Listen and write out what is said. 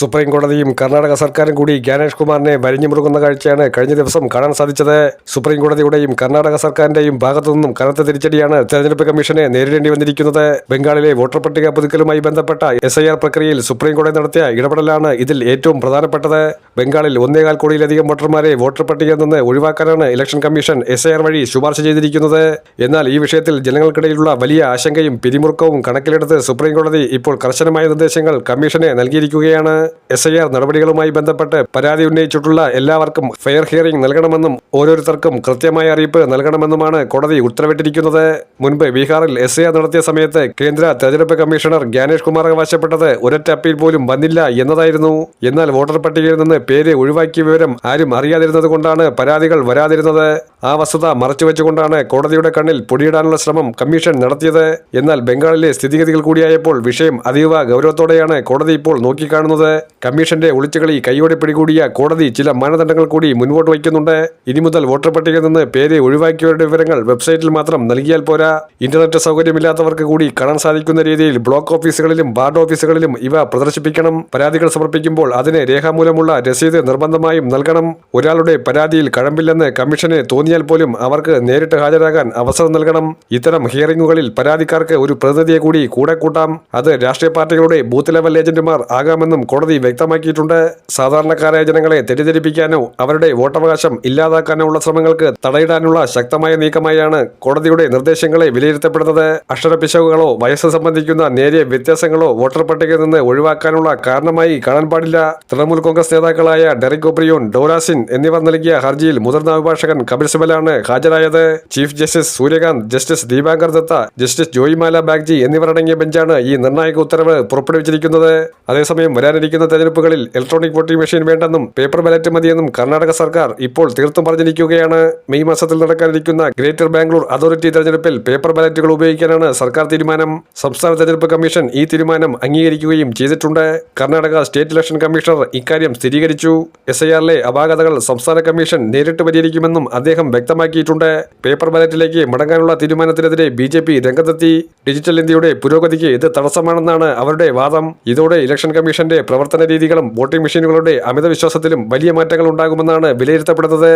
Supreme കോടതിയും കർണാടക സർക്കാരും കൂടി ജ്ഞാനേഷ് കുമാറിനെ വരിഞ്ഞു മുറുകുന്ന കാഴ്ചയാണ് കഴിഞ്ഞ ദിവസം കാണാൻ സാധിച്ചത്. സുപ്രീം കോടതിയുടെയും കർണാടക സർക്കാരിന്റെയും ഭാഗത്തുനിന്നും കനത്ത തിരിച്ചടിയാണ് തെരഞ്ഞെടുപ്പ് കമ്മീഷനെ നേരിടേണ്ടി വന്നിരിക്കുന്നത്. ബംഗാളിലെ വോട്ടർ പട്ടിക പുതുക്കലുമായി ബന്ധപ്പെട്ട എസ് ഐ ആർ പ്രക്രിയയിൽ സുപ്രീം കോടതി നടത്തിയ ഇടപെടലാണ് ഇതിൽ ഏറ്റവും പ്രധാനപ്പെട്ടത്. ബംഗാളിൽ ഒന്നേകാൽ കോടിയിലധികം വോട്ടർമാരെ വോട്ടർ പട്ടികയിൽ നിന്ന് ഒഴിവാക്കാനാണ് election commission S I R വഴി ശുപാർശ ചെയ്തിരിക്കുന്നത്. എന്നാൽ ഈ വിഷയത്തിൽ ജനങ്ങൾക്കിടയിലുള്ള വലിയ ആശങ്കയും പിരിമുറുക്കവും കണക്കിലെടുത്ത് സുപ്രീം കോടതി ഇപ്പോൾ കർശനമായ നിർദ്ദേശങ്ങൾ കമ്മീഷനെ നൽകിയിരിക്കുകയാണ്. എസ് ഐ ആർ നടപടികളുമായി ബന്ധപ്പെട്ട് പരാതി ഉന്നയിച്ചിട്ടുള്ള എല്ലാവർക്കും ഫെയർ ഹിയറിംഗ് നൽകണമെന്നും ഓരോരുത്തർക്കും കൃത്യമായ അറിയിപ്പ് നൽകണമെന്നുമാണ് കോടതി ഉത്തരവിട്ടിരിക്കുന്നത്. മുൻപ് ബീഹാറിൽ എസ് ഐ ആർ നടത്തിയ സമയത്ത് കേന്ദ്ര തെരഞ്ഞെടുപ്പ് കമ്മീഷണർ ജ്ഞാനേഷ് കുമാർ അവകാശപ്പെട്ടത് ഒരൊറ്റ അപ്പീൽ പോലും വന്നില്ല എന്നതായിരുന്നു. എന്നാൽ വോട്ടർ പട്ടികയിൽ നിന്ന് പേര് ഒഴിവാക്കിയ വിവരം ആരും അറിയാതിരുന്നത് കൊണ്ടാണ് പരാതികൾ വരാതിരുന്നത്. ആ വസ്തുത മറച്ചുവെച്ചുകൊണ്ടാണ് കോടതിയുടെ കണ്ണിൽ പൊടിയിടാനുള്ള ശ്രമം കമ്മീഷൻ നടത്തിയത്. എന്നാൽ ബംഗാളിലെ സ്ഥിതിഗതികൾ കൂടിയായപ്പോൾ വിഷയം അതീവ ഗൗരവത്തോടെയാണ് കോടതി ഇപ്പോൾ നോക്കിക്കാണുന്നത്. കമ്മീഷന്റെ ഒളിച്ചുകളി കൈയോടെ പിടികൂടിയ കോടതി ചില മാനദണ്ഡങ്ങൾ കൂടി മുൻപോട്ട് വയ്ക്കുന്നുണ്ട്. ഇനി മുതൽ വോട്ടർ പട്ടികയിൽ നിന്ന് പേര് ഒഴിവാക്കിയവരുടെ വിവരങ്ങൾ വെബ്സൈറ്റിൽ മാത്രം നൽകിയാൽ പോരാ. ഇന്റർനെറ്റ് സൗകര്യമില്ലാത്തവർക്ക് കൂടി കാണാൻ സാധിക്കുന്ന രീതിയിൽ ബ്ലോക്ക് ഓഫീസുകളിലും വാർഡ് ഓഫീസുകളിലും ഇവ പ്രദർശിപ്പിക്കണം. പരാതികൾ സമർപ്പിക്കുമ്പോൾ അതിന് രേഖാമൂലമുള്ള രസീത് നിർബന്ധമായും നൽകണം. ഒരാളുടെ പരാതിയിൽ കഴമ്പില്ലെന്ന് കമ്മീഷന് തോന്നിയാൽ പോലും അവർക്ക് നേരിട്ട് ഹാജരാകാൻ അവസരം നൽകണം. ഇത്തരം ഹിയറിംഗുകളിൽ പരാതിക്കാർക്ക് ഒരു പ്രതിനിധിയെ കൂടി കൂടെ കൂട്ടാം. അത് രാഷ്ട്രീയ പാർട്ടികളുടെ ബൂത്ത് ലെവൽ ഏജന്റുമാർ ആകാമെന്നും കോടതി വ്യക്തമാക്കിയിട്ടുണ്ട്. സാധാരണക്കാരായ ജനങ്ങളെ തെറ്റിദ്ധരിപ്പിക്കാനോ അവരുടെ വോട്ടവകാശം ഇല്ലാതാക്കാനോ ഉള്ള ശ്രമങ്ങൾക്ക് തടയിടാനുള്ള ശക്തമായ നീക്കമായാണ് കോടതിയുടെ നിർദ്ദേശങ്ങളെ വിലയിരുത്തപ്പെടുന്നത്. അക്ഷരപിശകുകളോ വയസ്സ് സംബന്ധിക്കുന്ന നേരിയ വ്യത്യാസങ്ങളോ വോട്ടർ പട്ടികയിൽ നിന്ന് ഒഴിവാക്കാനുള്ള കാരണമായി കാണാൻ പാടില്ല. തൃണമൂൽ കോൺഗ്രസ് നേതാക്കളായ ഡെറിക് ഒബ്രിയോൺ ഡോരാസിൻ എന്നിവർ നൽകിയ ഹർജിയിൽ മുതിർന്ന അഭിഭാഷകൻ കപിൽ സിബലാണ് ഹാജരായത്. Chief justice Suryakant justice Dipankar Datta justice Joymalya Bagchi എന്നിവരടങ്ങിയ ബെഞ്ചാണ് ഈ നിർണായക ഉത്തരവ് പുറപ്പെടുവിച്ചിരിക്കുന്നത്. അതേസമയം വരാനിരിക്കുന്ന തെരഞ്ഞെടുപ്പുകളിൽ ഇലക്ട്രോണിക് വോട്ടിംഗ് മെഷീൻ വേണ്ടെന്നും പേപ്പർ ബാലറ്റ് മതിയെന്നും കർണാടക സർക്കാർ ഇപ്പോൾ തീർത്തും പറഞ്ഞിരിക്കുകയാണ്. മെയ് മാസത്തിൽ നടക്കാനിരിക്കുന്ന ഗ്രേറ്റർ ബാംഗ്ലൂർ അതോറിറ്റി തെരഞ്ഞെടുപ്പിൽ പേപ്പർ ബാലറ്റുകൾ ഉപയോഗിക്കാനാണ് സർക്കാർ തീരുമാനം. സംസ്ഥാന തെരഞ്ഞെടുപ്പ് കമ്മീഷൻ ഈ തീരുമാനം അംഗീകരിക്കുകയും ചെയ്തിട്ടുണ്ട്. കർണാടക സ്റ്റേറ്റ് ഇലക്ഷൻ കമ്മീഷണർ ഇക്കാര്യം സ്ഥിരീകരിച്ചു. എസ് ഐ ആറിലെ അപാകതകൾ സംസ്ഥാന കമ്മീഷൻ നേരിട്ട് പരിഹരിക്കുമെന്നും അദ്ദേഹം വ്യക്തമാക്കിയിട്ടുണ്ട്. പേപ്പർ ബാലറ്റിലേക്ക് മടങ്ങാനുള്ള തീരുമാനത്തിനെതിരെ ബി ജെ പി രംഗത്തെത്തി. ഡിജിറ്റൽ ഇന്ത്യയുടെ പുരോഗതിക്ക് ഇത് തടസ്സമാണെന്നാണ് അവരുടെ വാദം. ഇതോടെ ഇലക്ഷൻ കമ്മീഷന്റെ പ്രവർത്തന രീതികളും വോട്ടിംഗ് മെഷീനുകളുടെ അമിത വിശ്വാസത്തിലും വലിയ മാറ്റങ്ങൾ ഉണ്ടാകുമെന്നാണ് വിലയിരുത്തപ്പെടുന്നത്.